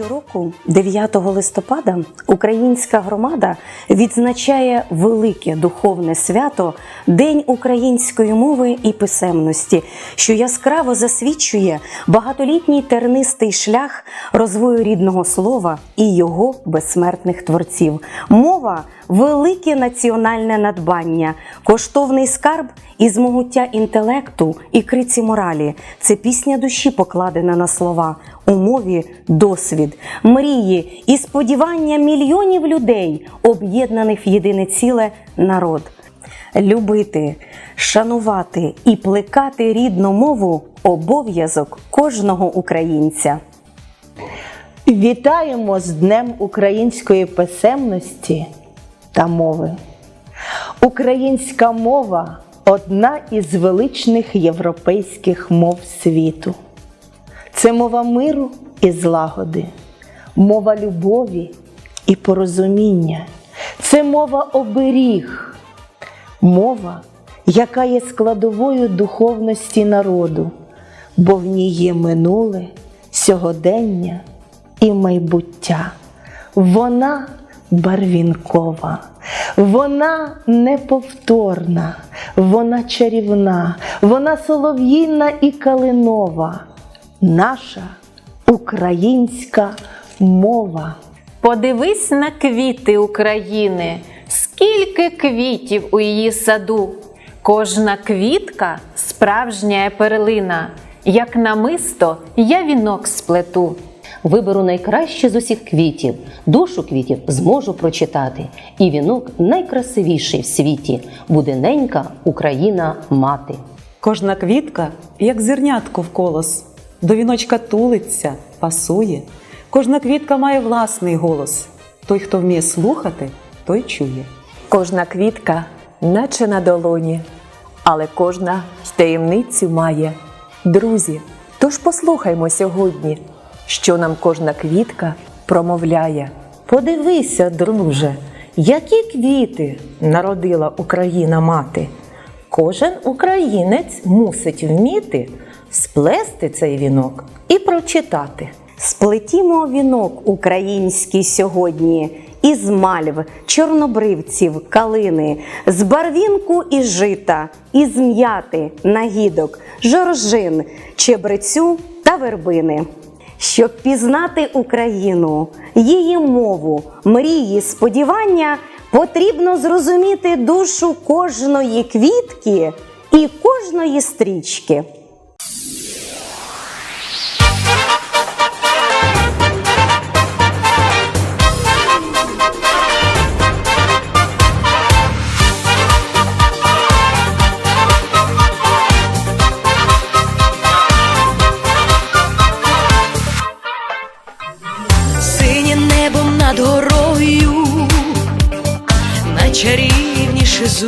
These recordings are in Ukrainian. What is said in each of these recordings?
Щороку, 9 листопада, українська громада відзначає велике духовне свято День української мови і писемності, що яскраво засвідчує багатолітній тернистий шлях розвою рідного слова і його безсмертних творців. Мова велике національне надбання, коштовний скарб із могуття інтелекту і криці моралі. Це пісня душі покладена на слова. У мові досвід, мрії і сподівання мільйонів людей, об'єднаних в єдине ціле народ. Любити, шанувати і плекати рідну мову обов'язок кожного українця. Вітаємо з Днем української писемності та мови. Українська мова одна із величних європейських мов світу. Це мова миру і злагоди, мова любові і порозуміння. Це мова оберіг, мова, яка є складовою духовності народу, бо в ній є минуле, сьогодення і майбуття. Вона барвінкова, вона неповторна, вона чарівна, вона солов'їна і калинова, наша українська мова. Подивись на квіти України, скільки квітів у її саду. Кожна квітка справжня перлина, як намисто я вінок сплету. Виберу найкраще з усіх квітів, душу квітів зможу прочитати, і вінок найкрасивіший в світі буде ненька Україна мати. Кожна квітка, як зернятко в колос, до віночка тулиться, пасує. Кожна квітка має власний голос. Той, хто вміє слухати, той чує. Кожна квітка, наче на долоні, але кожна й таємницю має. Друзі, тож послухаймо сьогодні, що нам кожна квітка промовляє. Подивися, друже, які квіти народила Україна мати. Кожен українець мусить вміти сплести цей вінок і прочитати. Сплетімо вінок український сьогодні із мальв, чорнобривців, калини, з барвінку і жита, із м'яти, нагідок, жоржин, чебрецю та вербини. Щоб пізнати Україну, її мову, мрії, сподівання, потрібно зрозуміти душу кожної квітки і кожної стрічки.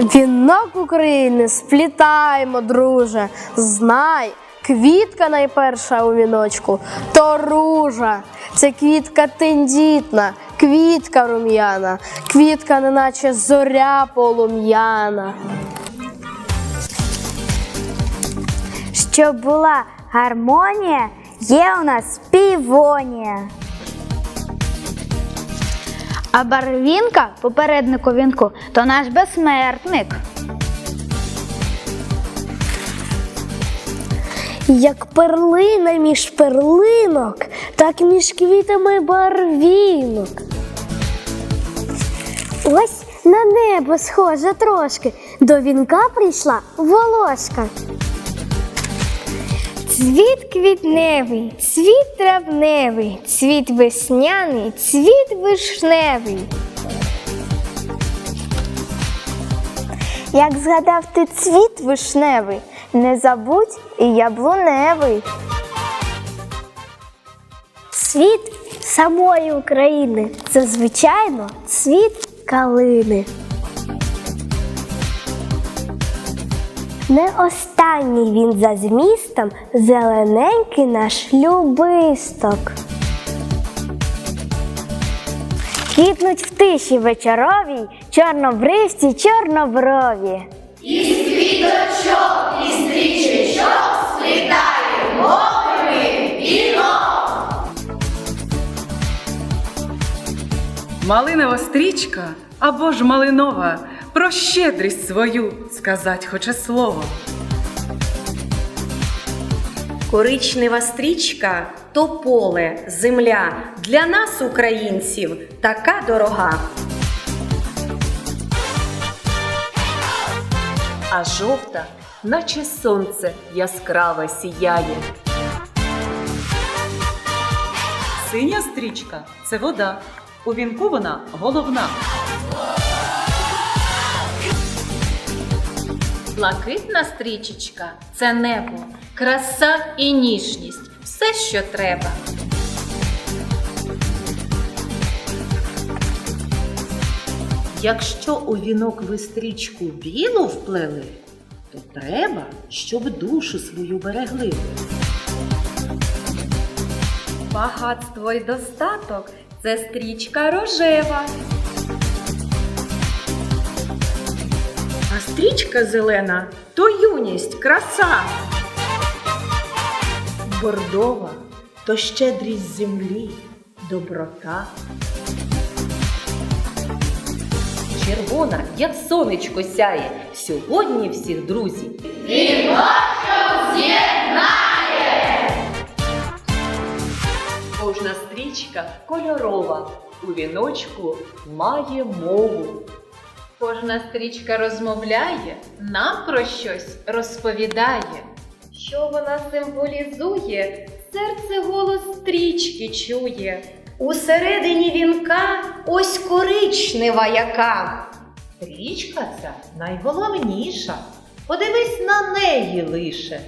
Вінок України сплітаємо, друже. Знай, квітка найперша у віночку то ружа. Це квітка тендітна, квітка рум'яна, квітка, неначе зоря полум'яна. Щоб була гармонія, є у нас півонія. А барвінка, попереднику вінку, то наш безсмертник. Як перлина між перлинок, так між квітами барвінок. Ось на небо схожа трошки. До вінка прийшла волошка. Цвіт квітневий, цвіт травневий, цвіт весняний, цвіт вишневий. Як згадав ти цвіт вишневий, не забудь і яблуневий. Світ самої України це звичайно світ калини. Не останній він за змістом, зелененький наш любисток. Квітнуть в тиші вечоровій, чорнобривці, чорноброві. Малинова стрічка або ж малинова, про щедрість свою сказать хоче слово. Коричнева стрічка то поле, земля для нас, українців, така дорога. А жовта, наче сонце яскраве сіяє. Синя стрічка це вода. У вінку вона головна. Блакитна стрічечка це небо, краса і ніжність, все, що треба. Якщо у вінок ви стрічку білу вплели, то треба, щоб душу свою берегли. Багатство й достаток це стрічка рожева. Стрічка зелена то юність, краса. Бордова то щедрість землі, доброта. Червона, як сонечко сяє, сьогодні всіх друзів. Кожна стрічка кольорова, у віночку має мову. Кожна стрічка розмовляє, нам про щось розповідає. Що вона символізує, серце голос стрічки чує. Усередині вінка ось коричнева яка. Стрічка ця найголовніша. Подивись на неї лише.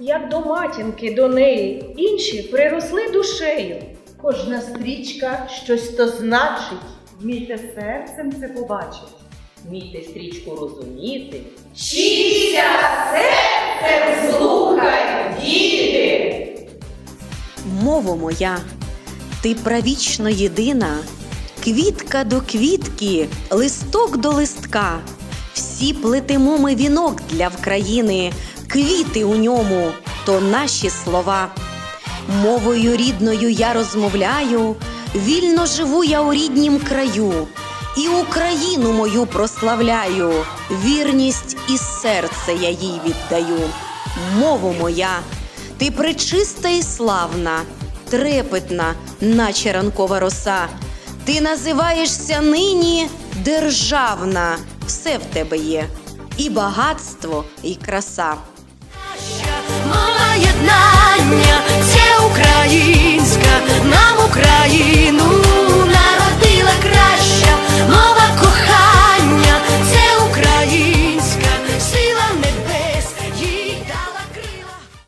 Як до матінки до неї, інші приросли душею. Кожна стрічка щось то значить. Вмійте серцем це побачити. Вмійте стрічку розуміти. Мово моя, ти правічно єдина, квітка до квітки, листок до листка. Всі плетемо ми вінок для України, квіти у ньому то наші слова. Мовою рідною я розмовляю, вільно живу я у ріднім краю, і Україну мою прославляю, вірність і серце я їй віддаю. Мово моя, ти пречиста і славна, трепетна, наче ранкова роса. Ти називаєшся нині державна, все в тебе є, і багатство, і краса. Мова єднання, це українська, нам Україну